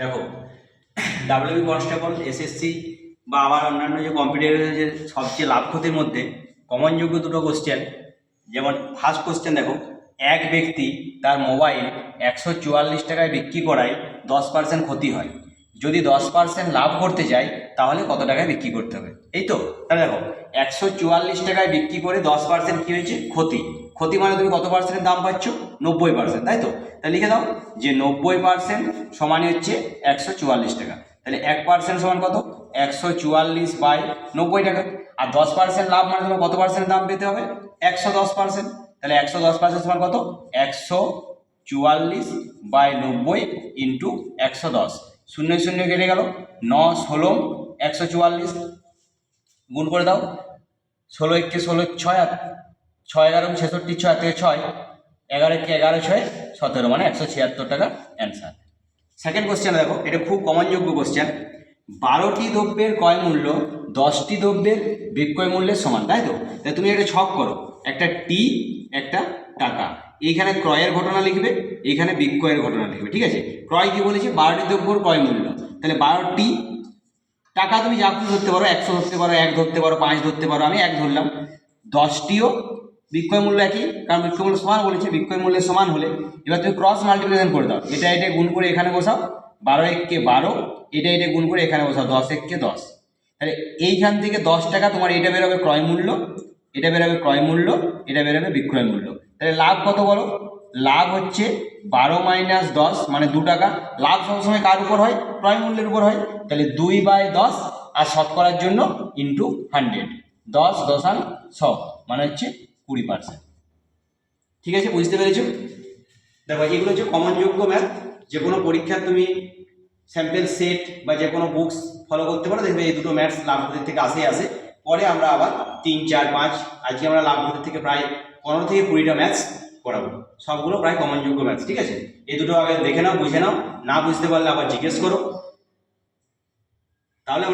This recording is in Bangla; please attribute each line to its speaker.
Speaker 1: দেখো ডাব্লিউবি কনস্টেবল এসএসসি বা আবার অন্যান্য যে কম্পিটিটিভের যে সবচেয়ে লাভ ক্ষতির মধ্যে কমন যোগ্য দুটো কোশ্চেন যেমন ফার্স্ট কোশ্চেন দেখো, এক ব্যক্তি তার মোবাইল একশো চুয়াল্লিশ টাকায় বিক্রি করায় দশ পার্সেন্ট ক্ষতি হয়। যদি দশ পার্সেন্ট লাভ করতে চাই তাহলে কত টাকায় বিক্রি করতে হবে? এই তো? তাহলে দেখো, একশো চুয়াল্লিশ টাকায় বিক্রি করে দশ পার্সেন্ট কী হয়েছে? ক্ষতি। ক্ষতি মানে তুমি কত পার্সেন্টের দাম পাচ্ছ? নব্বই পার্সেন্ট তাই তো? তাহলে লিখে দাও যে নব্বই পার্সেন্ট সমানই হচ্ছে একশো চুয়াল্লিশ টাকা। তাহলে এক পার্সেন্ট সমান কত? একশো চুয়াল্লিশ বাই নব্বই টাকা। আর দশ পার্সেন্ট লাভ মানে তোমার কত পার্সেন্ট দাম পেতে হবে? একশো দশ পার্সেন্ট তাহলে একশো দশ পার্সেন্ট সমান কত? একশো চুয়াল্লিশ বাই নব্বই ইন্টু একশো দশ। শূন্য শূন্য কেটে গেল। ন, ষোলো, একশো চুয়াল্লিশ। গুণ করে দাও। ষোলো একে ষোলো, ছয় আর ছয় এগারো, ছেষট্টি, ছয় থেকে ছয়। এগারো একে এগারো, ছয়, সতেরো মানে একশো ছিয়াত্তর টাকা অ্যান্সার সেকেন্ড কোশ্চেন দেখো, এটা খুব কমনযোগ্য কোশ্চেন বারোটি দ্রব্যের ক্রয় মূল্য দশটি দ্রব্যের বিক্রয় মূল্যের সমান, তাই তো? তাই তুমি একটা ছক করো। একটা টি, একটা টাকা। এইখানে ক্রয়ের ঘটনা লিখবে এইখানে বিক্রয়ের ঘটনা লিখবে, ঠিক আছে? ক্রয় কি বলেছে? বারোটি দ্রব্যর ক্রয় মূল্য। তাহলে বারোটি টাকা তুমি যা খুশি ধরতে পারো, একশো ধরতে পারো, এক ধরতে পারো, পাঁচ ধরতে পারো, আমি এক ধরলাম। দশটিও বিক্রয় মূল্য একই, কারণ বিক্রয় মূল্য সমান বলেছে, বিক্রয় মূল্যের সমান হলে এবার তুমি ক্রস মাল্টিপ্লিকেশন করে দাও। এটা এটা গুণ করে এখানে বসাও, বারো এককে বারো, এটা এটা গুণ করে এখানে বসাও, দশ এককে দশ। তাহলে এইখান থেকে দশ টাকা তোমার এটা বেরোবে ক্রয় মূল্য, এটা বেরোবে ক্রয় মূল্য, এটা বেরোবে বিক্রয় মূল্য। তাহলে লাভ কত বলো? লাভ হচ্ছে বারো মাইনাস দশ মানে দু টাকা। লাভ সবসময় কার উপর হয়? ক্রয় মূল্যের উপর হয়। তাহলে দুই বাই দশ, আর শতকরার জন্য ইন্টু হান্ড্রেড দশ দশান ছ মানে হচ্ছে কুড়ি পার্সেন্ট ঠিক আছে? বুঝতে পেরেছ? দেখো, এগুলো হচ্ছে কমনযোগ্য ম্যাথ যে কোনো পরীক্ষার তুমি স্যাম্পেল সেট বা যে কোনো বুকস ফলো করতে পারো। দেখবে এই দুটো ম্যাথস লাভপতির থেকে আসে আসে। পরে আমরা আবার তিন, চার, পাঁচ, আজকে আমরা লাভপতির থেকে প্রায় পনেরো থেকে কুড়িটা ম্যাথস করাবো। সবগুলো প্রায় কমনযোগ্য ম্যাথস ঠিক আছে? এই দুটো আগে দেখে নাও, বুঝে নাও, না বুঝতে পারলে আবার জিজ্ঞেস করো। তাহলে